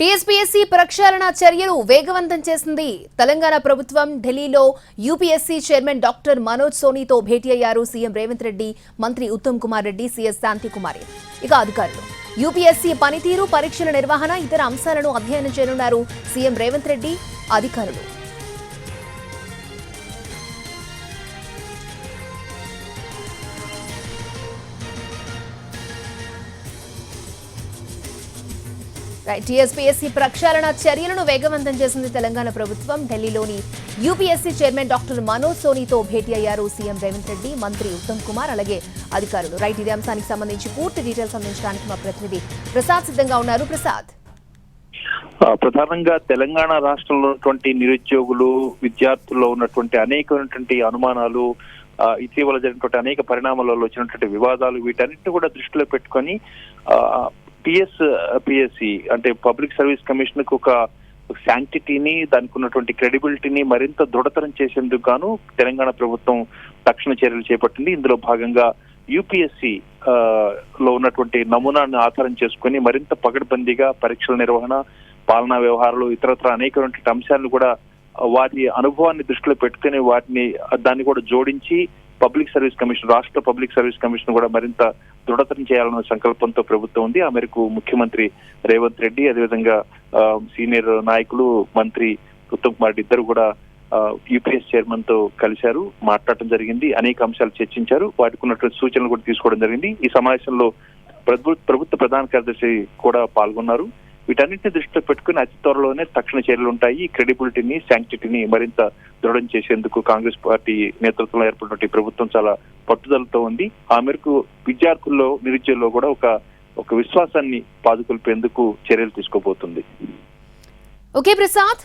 TSPSC ప్రక్షాళన చర్యలు వేగవంతం చేసింది తెలంగాణ ప్రభుత్వం. ఢిల్లీలో యూపీఎస్సీ చైర్మన్ డాక్టర్ మనోజ్ సోనీతో భేటీ అయ్యారు సీఎం రేవంత్ రెడ్డి మంత్రి ఉత్తమ్ కుమార్ రెడ్డి సీఎస్ శాంతికుమారి ఇక అధికారులు. యూపీఎస్సీ పనితీరు పరీక్షల నిర్వహణ ఇతర అంశాలను అధ్యయనం చేయనున్నారు సీఎం రేవంత్ రెడ్డి అధికారులు. టీఎస్పీఎస్సీ ప్రక్షాళన చర్యలను వేగవంతం చేసింది తెలంగాణ ప్రభుత్వం. ఢిల్లీలోని యూపీఎస్సీ చైర్మన్ డాక్టర్ మనోజ్ సోనీతో భేటీ అయ్యారు సీఎం రేవంత్ రెడ్డి మంత్రి ఉత్తమ్ కుమార్ అలాగే అధికారులు. రైట్ ఇదే అంశానికి సంబంధించి పూర్తి డీటెయిల్స్ అందించడానికి మా ప్రతినిధి ప్రసాద్ సిద్ధంగా ఉన్నారు. ప్రసాద్. ఆ, ప్రధానంగా తెలంగాణ రాష్ట్రంలో ఉన్నటువంటి నిరుద్యోగులు విద్యార్థుల్లో ఉన్నటువంటి అనేకమైనటువంటి అనుమానాలు ఇటీవల జరిగినటువంటి అనేక పరిణామాలలో వచ్చినటువంటి వివాదాలు వీటన్నిటిని కూడా దృష్టిలో పెట్టుకొని పిఎస్ పిఎస్సి uh, అంటే పబ్లిక్ సర్వీస్ కమిషన్కు ఒక శాంటిటీని దానికి ఉన్నటువంటి క్రెడిబిలిటీని మరింత దృఢతరం చేసేందుకు గాను తెలంగాణ ప్రభుత్వం తక్షణ చర్యలు చేపట్టింది. ఇందులో భాగంగా యూపీఎస్సి uh, లో ఉన్నటువంటి నమూనాను ఆధారం చేసుకుని మరింత పకడ్బందీగా పరీక్షల నిర్వహణ పాలనా వ్యవహారాలు ఇతరత్ర అనేకటువంటి అంశాలను కూడా వారి వాటి అనుభవాన్ని దృష్టిలో పెట్టుకుని వాటిని దాన్ని కూడా జోడించి పబ్లిక్ సర్వీస్ కమిషన్ రాష్ట్ర పబ్లిక్ సర్వీస్ కమిషన్ కూడా మరింత దృఢతరం చేయాలన్న సంకల్పంతో ప్రభుత్వం ఉంది. ఆ మేరకు ముఖ్యమంత్రి రేవంత్ రెడ్డి అదేవిధంగా ఆ, సీనియర్ నాయకులు మంత్రి ఉత్తమ్ కుమార్ రెడ్డి ఇద్దరు కూడా యూపీఎస్ చైర్మన్తో కలిశారు. మాట్లాడటం జరిగింది. అనేక అంశాలు చర్చించారు. వాటికి ఉన్నటువంటి సూచనలు కూడా తీసుకోవడం జరిగింది. ఈ సమావేశంలో ప్రభుత్వ ప్రధాన కార్యదర్శి కూడా పాల్గొన్నారు. వీటన్నిటిని దృష్టిలో పెట్టుకుని అతి త్వరలోనే తక్షణ చర్యలు ఉంటాయి. క్రెడిబిలిటీని శాంక్టిటీని మరింత దృఢం చేసేందుకు కాంగ్రెస్ పార్టీ నేతృత్వంలో ఏర్పడినటువంటి ప్రభుత్వం చాలా పట్టుదలతో ఉంది. ఆ మేరకు విద్యార్థుల్లో నిరుద్యోగుల్లో కూడా ఒక ఒక విశ్వాసాన్ని పాదుకొల్పేందుకు చర్యలు తీసుకోబోతుంది. ఓకే ప్రసాద్.